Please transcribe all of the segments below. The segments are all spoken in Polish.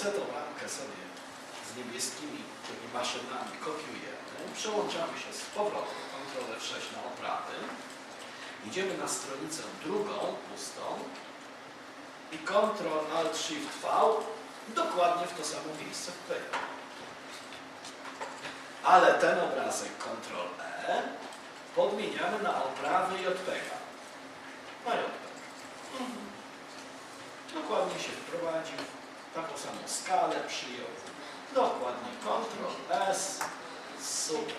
Ctrl-C tą ramkę sobie z niebieskimi tymi maszynami kopiujemy, przełączamy się z powrotem, Ctrl F6 na oprawy, idziemy na stronnicę drugą, pustą i Ctrl Alt Shift V dokładnie w to samo miejsce wklejamy. Ale ten obrazek Ctrl E podmieniamy na oprawy JPEG. Na JPEG. Mhm. Dokładnie się wprowadził, taką samą skalę przyjął. Dokładnie Ctrl S. Super.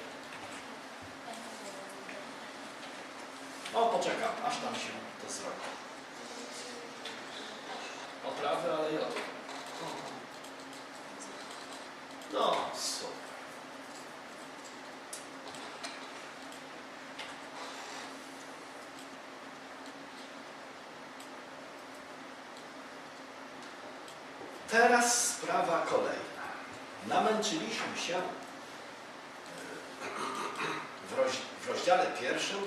O, poczekam, aż tam się to zrobi. Oprawy, ale JPEG. No, super. Teraz sprawa kolejna. Namęczyliśmy się e, w, roz, w rozdziale pierwszym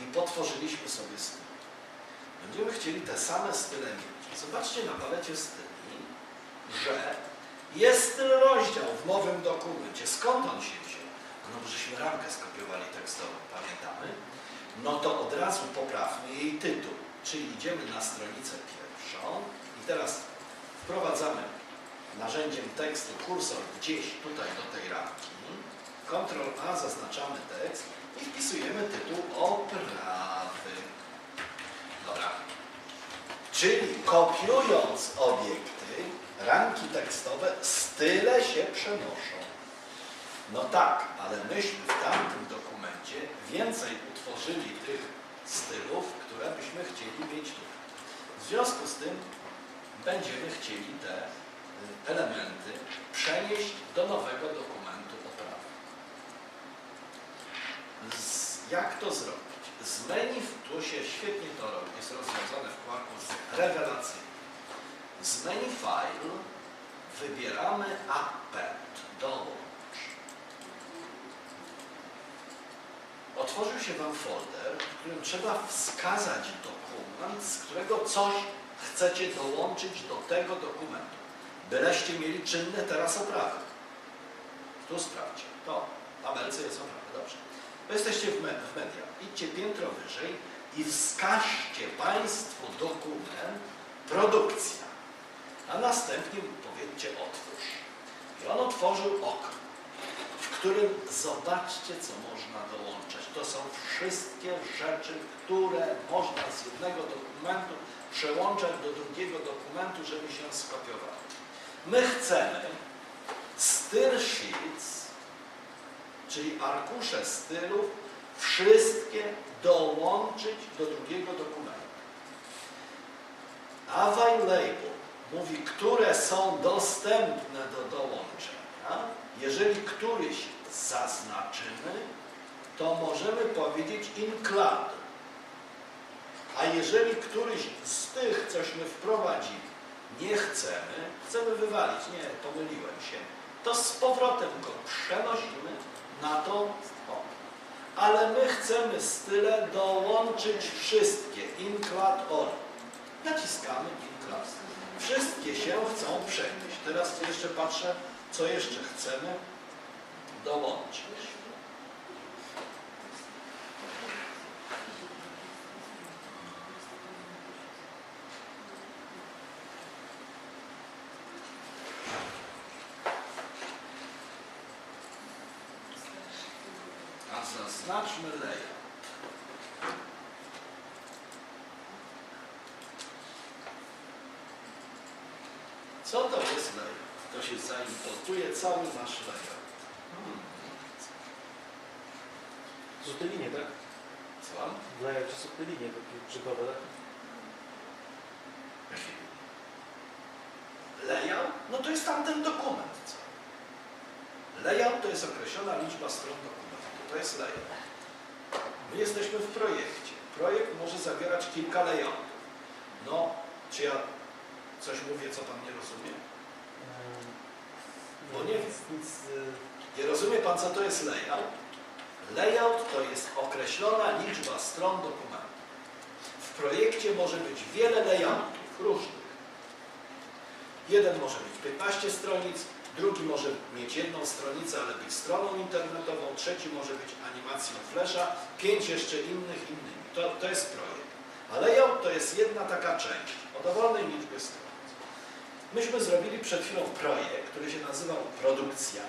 i potworzyliśmy sobie styl. Będziemy chcieli te same style mieć. Zobaczcie na palecie styli, że jest styl rozdział w nowym dokumencie. Skąd on się wziął? No bo żeśmy ramkę skopiowali tekstową, pamiętamy? No to od razu poprawmy jej tytuł, czyli idziemy na stronnicę pierwszą i teraz wprowadzamy narzędziem tekstu kursor gdzieś tutaj do tej ramki, Ctrl A zaznaczamy tekst i wpisujemy tytuł oprawy. Dobra. Czyli kopiując obiekty, ramki tekstowe, style się przenoszą. No tak, ale myśmy w tamtym dokumencie więcej utworzyli tych stylów, które byśmy chcieli mieć tu. W związku z tym będziemy chcieli te y, elementy przenieść do nowego dokumentu oprawy. Jak to zrobić? Z menu, tu się świetnie to robi, jest rozwiązane w z rewelacyjnie. Z menu File wybieramy Append, dołącz. Otworzył się Wam folder, w którym trzeba wskazać dokument, z którego coś chcecie dołączyć do tego dokumentu. Byleście mieli czynne teraz oprawy. Tu sprawdźcie. To, tabelce jest oprawa. Dobrze. To jesteście w, w media. Idźcie piętro wyżej i wskażcie Państwo dokument produkcja. A następnie powiedzcie otwórz. I on otworzył okno, w którym zobaczcie, co można dołączać. To są wszystkie rzeczy, które można z jednego dokumentu przełączać do drugiego dokumentu, żeby się skopiowały. My chcemy styl sheets, czyli arkusze stylów, wszystkie dołączyć do drugiego dokumentu. Away label mówi, które są dostępne do dołączenia. Jeżeli któryś zaznaczymy, to możemy powiedzieć include. A jeżeli któryś z tych, cośmy wprowadzili, nie chcemy, chcemy wywalić, nie, pomyliłem się, to z powrotem go przenosimy na to o. Ale my chcemy style dołączyć wszystkie, include all. Naciskamy include. Wszystkie się chcą przenieść. Teraz jeszcze patrzę, co jeszcze chcemy dołączyć. A zaznaczmy layout. Co to jest layout? To się zaimportuje cały nasz layout. Hmm. To są te linie, tak? Słucham? W layoutie są te linie takie brzygowe, tak? Layout? No to jest tamten dokument. Co? Layout to jest określona liczba stron dokumentu. To jest layout. My jesteśmy w projekcie. Projekt może zawierać kilka layoutów. No, czy ja coś mówię, co Pan nie rozumie? Bo nie y, Nie rozumie Pan, co to jest layout? Layout to jest określona liczba stron dokumentu. W projekcie może być wiele layoutów. różnych. Jeden może mieć 15 stronic, drugi może mieć jedną stronicę, ale być stroną internetową, trzeci może być animacją flasha, pięć jeszcze innych innymi. To, to jest projekt. A layout to jest jedna taka część o dowolnej liczbie stron. Myśmy zrobili przed chwilą projekt, który się nazywał Produkcja,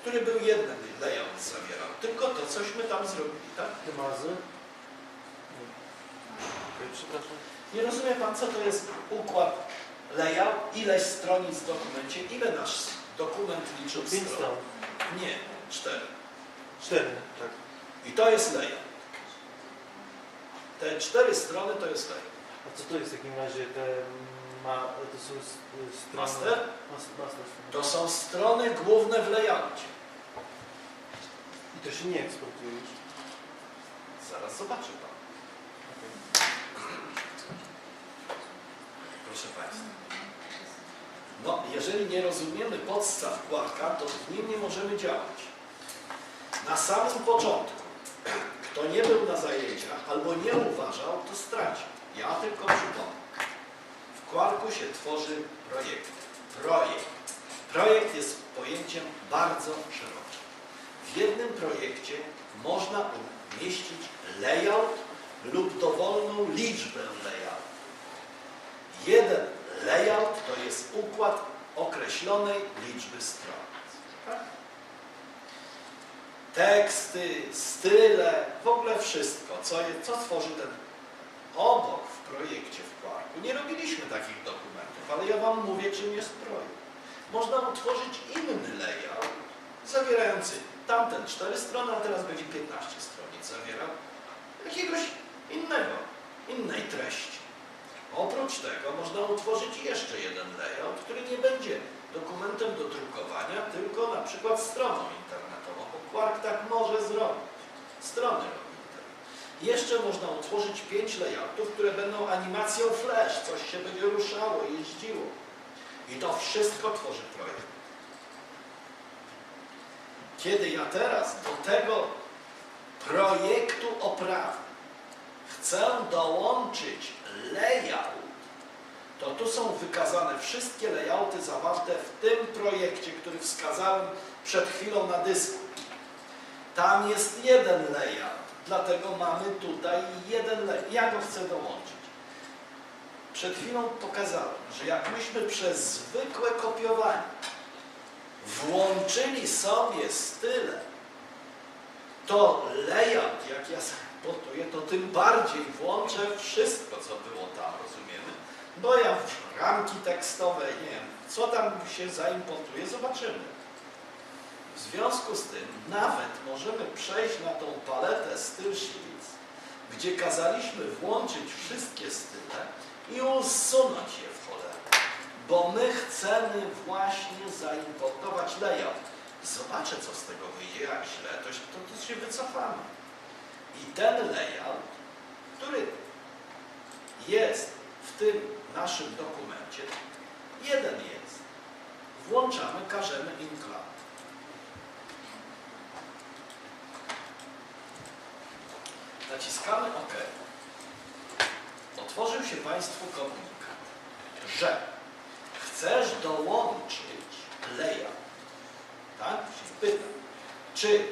który był jeden layout zawierał. Tylko to, cośmy tam zrobili, tak? Dymazy. Nie. Okej, przepraszam. Nie rozumie Pan, co to jest układ layout, ileś stronic w dokumencie, ile nasz dokument liczył Pięć stron? stron. Nie, cztery. Cztery, tak. I to jest layout. Te cztery strony to jest layout. A co to jest w takim razie te ma, to są strony... Master? Mas- master. To są strony główne w layoutie. I to się nie eksportuje już. Zaraz zobaczy Pan. Proszę Państwa. No, jeżeli nie rozumiemy podstaw kładka, to w nim nie możemy działać. Na samym początku, kto nie był na zajęciach albo nie uważał, to stracił. Ja tylko przypomnę. Kładku się tworzy projekt. Projekt. Projekt jest pojęciem bardzo szerokim. W jednym projekcie można umieścić layout lub dowolną liczbę layout. Jeden layout to jest układ określonej liczby stron. Teksty, style, w ogóle wszystko, co, je, co tworzy ten obok w projekcie w Quarku. Nie robiliśmy takich dokumentów, ale ja Wam mówię, czym jest projekt. Można utworzyć inny layout, zawierający tamten 4 strony, a teraz będzie 15 stronic zawierał jakiegoś innego, innej treści. Oprócz tego można utworzyć jeszcze jeden layout, który nie będzie dokumentem do drukowania, tylko na przykład stroną internetową, bo Quark tak może zrobić. Strony robi internet. Jeszcze można utworzyć pięć layoutów, które będą animacją flash, coś się będzie ruszało, jeździło. I to wszystko tworzy projekt. Kiedy ja teraz do tego projektu oprawy chcę dołączyć layout, to tu są wykazane wszystkie layouty zawarte w tym projekcie, który wskazałem przed chwilą na dysku. Tam jest jeden layout, dlatego mamy tutaj jeden layout. Ja go chcę dołączyć. Przed chwilą pokazałem, że jak myśmy przez zwykłe kopiowanie włączyli sobie style, to layout, jak ja zaimportuję, to tym bardziej włączę wszystko, co było tam, rozumiemy? Bo ja w ramki tekstowe, nie wiem, co tam się zaimportuje, zobaczymy. W związku z tym nawet możemy przejść na tą paletę styl sheets, gdzie kazaliśmy włączyć wszystkie style i usunąć je w cholerę. Bo my chcemy właśnie zaimportować layout. Zobaczę, co z tego wyjdzie, jak źle, to, to, to się wycofamy. I ten layout, który jest w tym naszym dokumencie, jeden jest. Włączamy, każemy include. Naciskamy OK. Otworzył się Państwu komunikat, że chcesz dołączyć layout. Tak? Się pytam, czy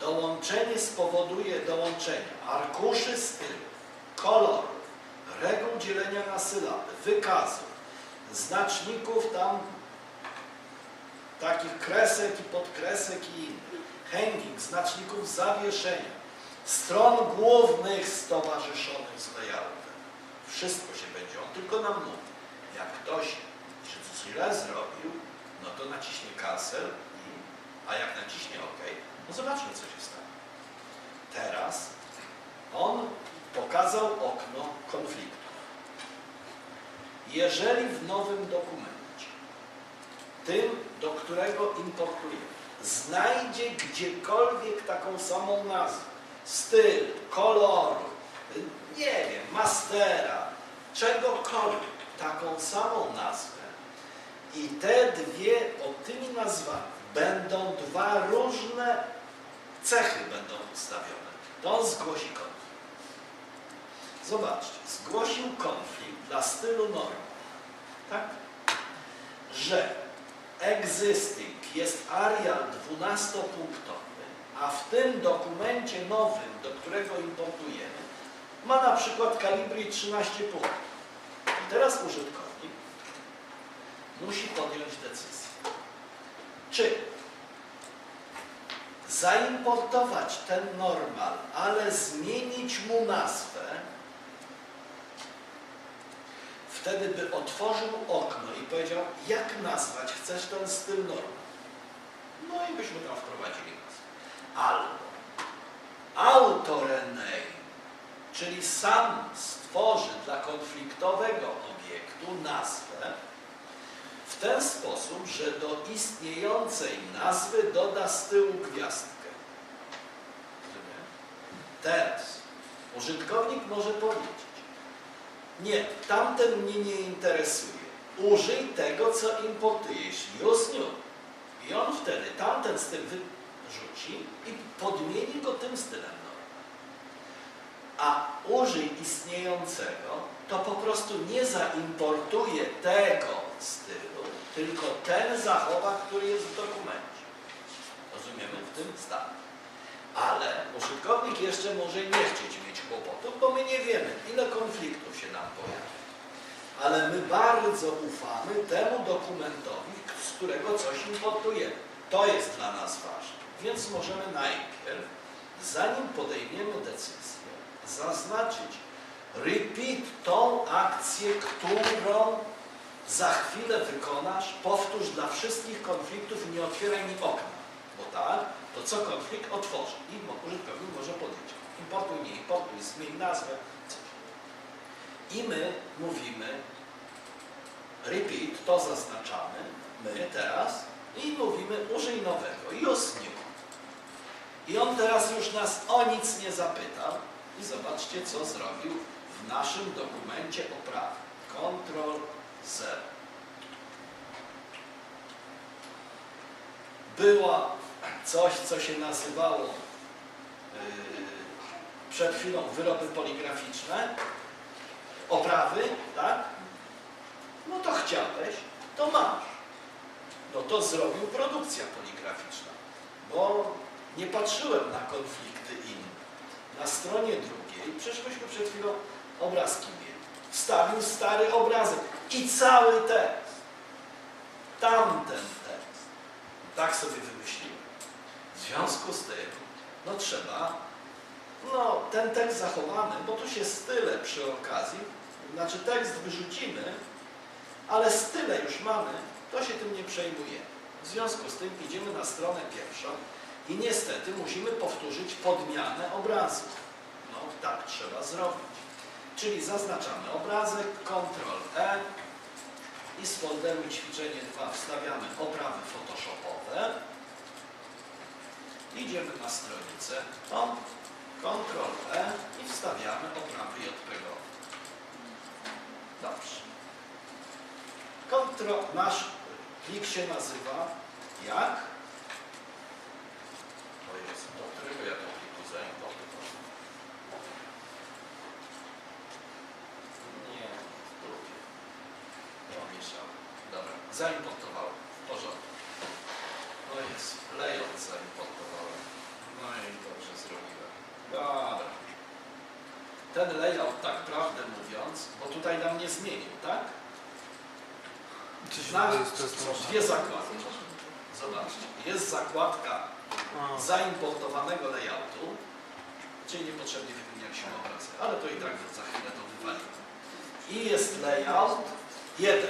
dołączenie spowoduje dołączenie arkuszy stylów, kolorów, reguł dzielenia na sylaby, wykazów, znaczników tam takich kresek i podkresek i innych, hanging, znaczników zawieszenia, stron głównych stowarzyszonych z layoutem. Wszystko się będzie, on tylko nam mówi. Jak ktoś źle zrobił, no to naciśnie cancel, a jak naciśnie OK, no zobaczmy co się stanie. Teraz on pokazał okno konfliktu. Jeżeli w nowym dokumencie, tym, do którego importujemy, znajdzie gdziekolwiek taką samą nazwę, styl, koloru, nie wiem, mastera, czegokolwiek, taką samą nazwę i te dwie pod tymi nazwami będą dwa różne cechy będą ustawione, to on zgłosi konflikt. zobaczcie, zgłosił konflikt dla stylu norm, tak? Że existing jest areal 12-punktowy, a w tym dokumencie nowym, do którego importujemy, ma na przykład kalibry 13 punktów. I teraz użytkownik musi podjąć decyzję. Czy zaimportować ten normal, ale zmienić mu nazwę, wtedy by otworzył okno i powiedział, jak nazwać chcesz ten styl normal. No i byśmy tam wprowadzili. Albo autorename, czyli sam stworzy dla konfliktowego obiektu nazwę w ten sposób, że do istniejącej nazwy doda z tyłu gwiazdkę. Teraz użytkownik może powiedzieć, nie, tamten mnie nie interesuje. Użyj tego, co importujesz. Use. I on wtedy tamten styl wyrzuci i podmieni go tym stylem nowym. A użyj istniejącego, to po prostu nie zaimportuje tego stylu, tylko ten zachowa, który jest w dokumencie. Rozumiemy w tym stanie. Ale użytkownik jeszcze może nie chcieć mieć kłopotów, bo my nie wiemy, ile konfliktów się nam pojawi. Ale my bardzo ufamy temu dokumentowi, z którego coś importujemy. To jest dla nas ważne. Więc możemy najpierw, zanim podejmiemy decyzję, zaznaczyć repeat tą akcję, którą za chwilę wykonasz, powtórz dla wszystkich konfliktów i nie otwieraj mi okna. Bo tak, to co konflikt otworzy i użytkownik może podjąć. Importuj, nie importuj, zmień nazwę, coś. I my mówimy repeat, to zaznaczamy, my teraz, i mówimy użyj nowego, use new. I on teraz już nas o nic nie zapytał i zobaczcie, co zrobił w naszym dokumencie oprawy. Ctrl Z. Było coś, co się nazywało yy, przed chwilą wyroby poligraficzne, oprawy, tak? No to chciałeś, to masz. No to zrobił produkcja poligraficzna, bo nie patrzyłem na konflikty inne. Na stronie drugiej, przecież myśmy przed chwilą obrazki mieli, wstawił stary obrazek i cały tekst. Tamten tekst. Tak sobie wymyśliłem. W związku z tym, no trzeba, no ten tekst zachowamy, bo tu się style przy okazji, znaczy tekst wyrzucimy, ale style już mamy, to się tym nie przejmujemy. W związku z tym idziemy na stronę pierwszą i niestety musimy powtórzyć podmianę obrazów. No tak trzeba zrobić. Czyli zaznaczamy obrazek, Ctrl E i z folderu ćwiczenie 2 wstawiamy oprawy photoshopowe. Idziemy na stronicę, tą, Ctrl E i wstawiamy oprawy JPG. Dobrze. Kontro, nasz plik się nazywa jak? To jest, do którego ja to pliku zaimportowałem? Nie, drugie. Pomieszałem. Dobra, zaimportowałem. W porządku. No jest, layout zaimportowałem. No i dobrze zrobiłem. Dobra. Ten layout, tak prawdę mówiąc, bo tutaj nam nie zmienił, tak? Dwie zakładki. Zobaczcie, jest zakładka zaimportowanego layoutu, czyli niepotrzebnie wymienialiśmy obrazy, ale to i tak za chwilę to wywalimy. I jest layout jeden.